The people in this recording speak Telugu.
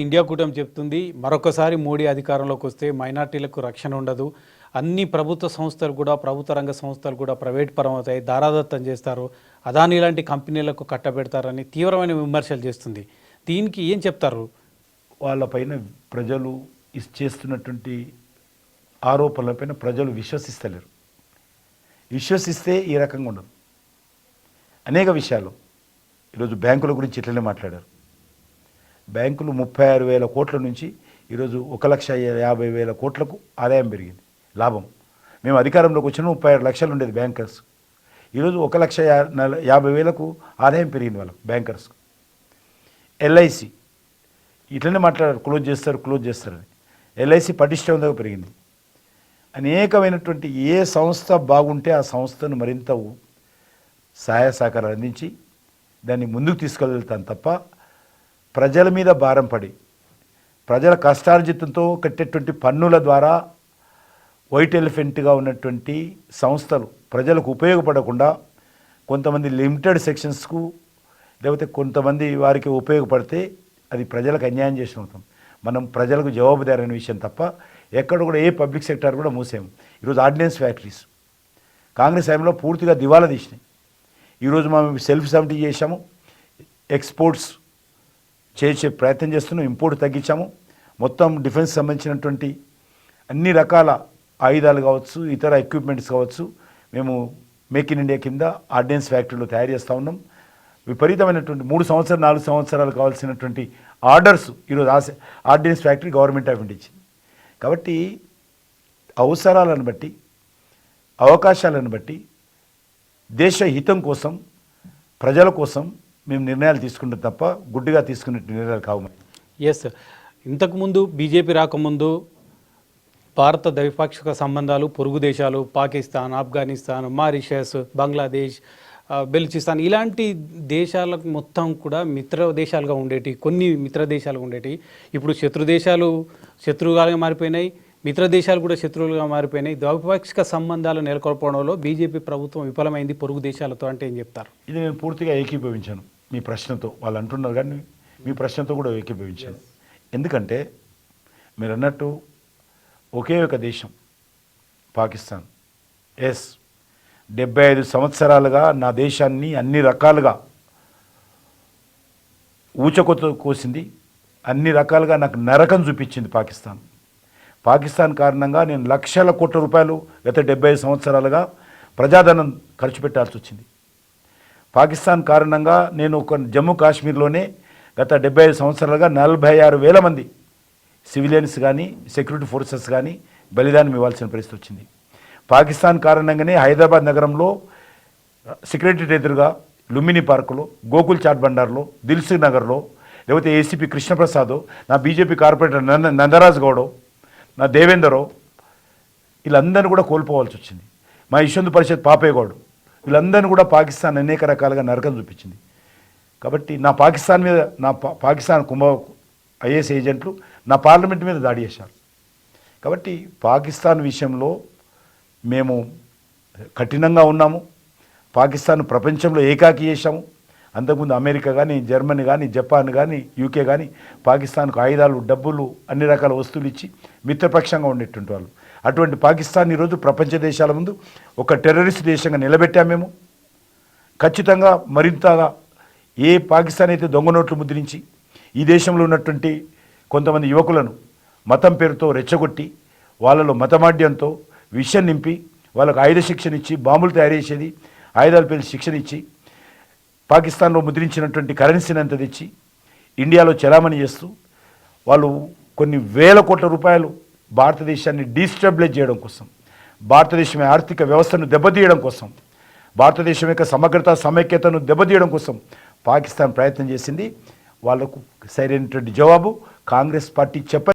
ఇండియా కూటమి చెప్తుంది మరొకసారి మోడీ అధికారంలోకి వస్తే మైనార్టీలకు రక్షణ ఉండదు. అన్ని ప్రభుత్వ సంస్థలు కూడా ప్రభుత్వ రంగ సంస్థలు కూడా ప్రైవేట్ పరం అవుతాయి దారాదత్తం చేస్తారు. అదాని లాంటి కంపెనీలకు కట్టబెడతారని తీవ్రమైన విమర్శలు చేస్తుంది. దీనికి ఏం చెప్తారు? వాళ్ళపైన ప్రజలు ఇస్- చేస్తున్నటువంటి ఆరోపణలపైన ప్రజలు విశ్వసిస్తలేరు. విశ్వసిస్తే ఈ రకంగా ఉండదు. అనేక విషయాలు. ఈరోజు బ్యాంకుల గురించి ఇట్లనే మాట్లాడారు. బ్యాంకులు ముప్పై ఆరు వేల కోట్ల నుంచి ఈరోజు ఒక లక్ష యాభై వేల కోట్లకు ఆదాయం పెరిగింది. లాభం. మేము అధికారంలోకి వచ్చిన ముప్పై ఆరు లక్షలు ఉండేది బ్యాంకర్స్. ఈరోజు ఒక లక్ష యాభై వేలకు ఆదాయం పెరిగింది వాళ్ళకు బ్యాంకర్స్. ఎల్ఐసి ఇట్లనే మాట్లాడారు క్లోజ్ చేస్తారు క్లోజ్ చేస్తారని ఎల్ఐసి పటిష్టంగా పెరిగింది. అనేకమైనటువంటి ఏ సంస్థ బాగుంటే ఆ సంస్థను మరింత సహాయ సహకారాలు అందించి దాన్ని ముందుకు తీసుకెళ్తాను తప్ప ప్రజల మీద భారం పడి ప్రజల కష్టార్జితంతో కట్టేటువంటి పన్నుల ద్వారా వైట్ ఎలిఫెంట్గా ఉన్నటువంటి సంస్థలు ప్రజలకు ఉపయోగపడకుండా కొంతమంది లిమిటెడ్ సెక్షన్స్కు లేకపోతే కొంతమంది వారికి ఉపయోగపడితే అది ప్రజలకు అన్యాయం చేసిన అవుతాం. మనం ప్రజలకు జవాబుదారైన విషయం తప్ప ఎక్కడ కూడా ఏ పబ్లిక్ సెక్టర్ కూడా మూసాము ఈరోజు ఆర్డినెన్స్ ఫ్యాక్టరీస్ కాంగ్రెస్ టైంలో పూర్తిగా దివాలా తీసినాయి. ఈరోజు మనం సెల్ఫ్ సమిటీ చేశాము ఎక్స్పోర్ట్స్ చేసే ప్రయత్నం చేస్తున్నాం ఇంపోర్ట్ తగ్గించాము. మొత్తం డిఫెన్స్ సంబంధించినటువంటి అన్ని రకాల ఆయుధాలు కావచ్చు ఇతర ఎక్విప్మెంట్స్ కావచ్చు మేము మేక్ ఇన్ ఇండియా కింద ఆర్డినెన్స్ ఫ్యాక్టరీలో తయారు చేస్తూ ఉన్నాం. విపరీతమైనటువంటి మూడు సంవత్సరాలు నాలుగు సంవత్సరాలు కావాల్సినటువంటి ఆర్డర్స్ ఈరోజు ఆశ ordnance factory government of India ఇచ్చింది. కాబట్టి అవసరాలను బట్టి అవకాశాలను బట్టి దేశ హితం కోసం ప్రజల కోసం మేము నిర్ణయాలు తీసుకుంటాం తప్ప గుడ్డిగా తీసుకునే నిర్ణయాలు కావు. ఎస్ ఇంతకుముందు బీజేపీ రాకముందు భారత ద్వైపాక్షిక సంబంధాలు పొరుగు దేశాలు పాకిస్తాన్ ఆఫ్ఘనిస్తాన్ మారిషస్ బంగ్లాదేశ్ బెలుచిస్తాన్ ఇలాంటి దేశాలకు మొత్తం కూడా మిత్ర దేశాలుగా ఉండేటి కొన్ని మిత్ర దేశాలుగా ఉండేటి ఇప్పుడు శత్రు దేశాలు శత్రువులుగా మారిపోయినాయి మిత్ర దేశాలు కూడా శత్రువులుగా మారిపోయినాయి. ద్వైపాక్షిక సంబంధాలు నెలకొల్పడంలో బీజేపీ ప్రభుత్వం విఫలమైంది పొరుగు దేశాలతో అంటే ఏం చెప్తారు? ఇది నేను పూర్తిగా ఏకీభవించాను. మీ ప్రశ్నతో వాళ్ళు అంటున్నారు కానీ మీ ప్రశ్నతో కూడా ఏకీభవించాను. ఎందుకంటే మీరు అన్నట్టు ఒకే ఒక దేశం పాకిస్తాన్. ఎస్ డెబ్బై ఐదు సంవత్సరాలుగా నా దేశాన్ని అన్ని రకాలుగా ఊచకొత కోసింది అన్ని రకాలుగా నాకు నరకం చూపించింది పాకిస్తాన్. పాకిస్తాన్ కారణంగా నేను లక్షల కోట్ల రూపాయలు గత డెబ్బై ఐదు సంవత్సరాలుగా ప్రజాధనం ఖర్చు పెట్టాల్సి వచ్చింది. పాకిస్తాన్ కారణంగా నేను ఒక జమ్మూ కాశ్మీర్లోనే గత డెబ్బై ఐదు సంవత్సరాలుగా నలభై ఆరు వేల మంది సివిలియన్స్ కానీ సెక్యూరిటీ ఫోర్సెస్ కానీ బలిదానం ఇవ్వాల్సిన పరిస్థితి వచ్చింది. పాకిస్తాన్ కారణంగానే హైదరాబాద్ నగరంలో సెక్రటరీ ఎదురుగా లుంబిని పార్కులో గోకుల్ చాట్ బండార్లో దిల్సు నగర్లో లేకపోతే ఏసీపీ కృష్ణప్రసాద్ నా బీజేపీ కార్పొరేటర్ నంద నందరాజ్ గౌడో నా దేవేందరో వీళ్ళందరినీ కూడా కోల్పోవాల్సి వచ్చింది. మా యశ్వంత్ పరిషత్ పాపేగౌడ్ వీళ్ళందరినీ కూడా పాకిస్తాన్ అనేక రకాలుగా నరకం చూపించింది. కాబట్టి నా పాకిస్తాన్ మీద నా పా- పాకిస్తాన్ కుంభ ఐఏఎస్ ఏజెంట్లు నా పార్లమెంట్ మీద దాడి చేశారు. కాబట్టి పాకిస్తాన్ విషయంలో మేము కఠినంగా ఉన్నాము. పాకిస్తాన్ ప్రపంచంలో ఏకాకి చేశాము. అంతకుముందు అమెరికా కానీ జర్మనీ కానీ జపాన్ కానీ యూకే కానీ పాకిస్తాన్కు ఆయుధాలు డబ్బులు అన్ని రకాల వస్తువులు ఇచ్చి మిత్రపక్షంగా ఉండేటువంటి వాళ్ళు. అటువంటి పాకిస్తాన్ ఈరోజు ప్రపంచ దేశాల ముందు ఒక టెర్రరిస్ట్ దేశంగా నిలబెట్టాము మేము. ఖచ్చితంగా మరింతగా ఏ పాకిస్తాన్ అయితే దొంగ నోట్లు ముద్రించి ఈ దేశంలో ఉన్నటువంటి కొంతమంది యువకులను మతం పేరుతో రెచ్చగొట్టి వాళ్ళలో మతమాడ్యంతో విషయం నింపి వాళ్ళకు ఆయుధ శిక్షణ ఇచ్చి బాంబులు తయారు చేసేది ఆయుధాల పేరు శిక్షణ ఇచ్చి పాకిస్తాన్లో ముద్రించినటువంటి కరెన్సీని అంత తెచ్చి ఇండియాలో చలామణి చేస్తూ వాళ్ళు కొన్ని వేల కోట్ల రూపాయలు భారతదేశాన్ని డీస్టెబిలైజ్ చేయడం కోసం భారతదేశం ఆర్థిక వ్యవస్థను దెబ్బతీయడం కోసం భారతదేశం యొక్క సమగ్రత సమైక్యతను దెబ్బతీయడం కోసం పాకిస్తాన్ ప్రయత్నం చేసింది. వాళ్ళకు సరైనటువంటి జవాబు కాంగ్రెస్ పార్టీ చెప్ప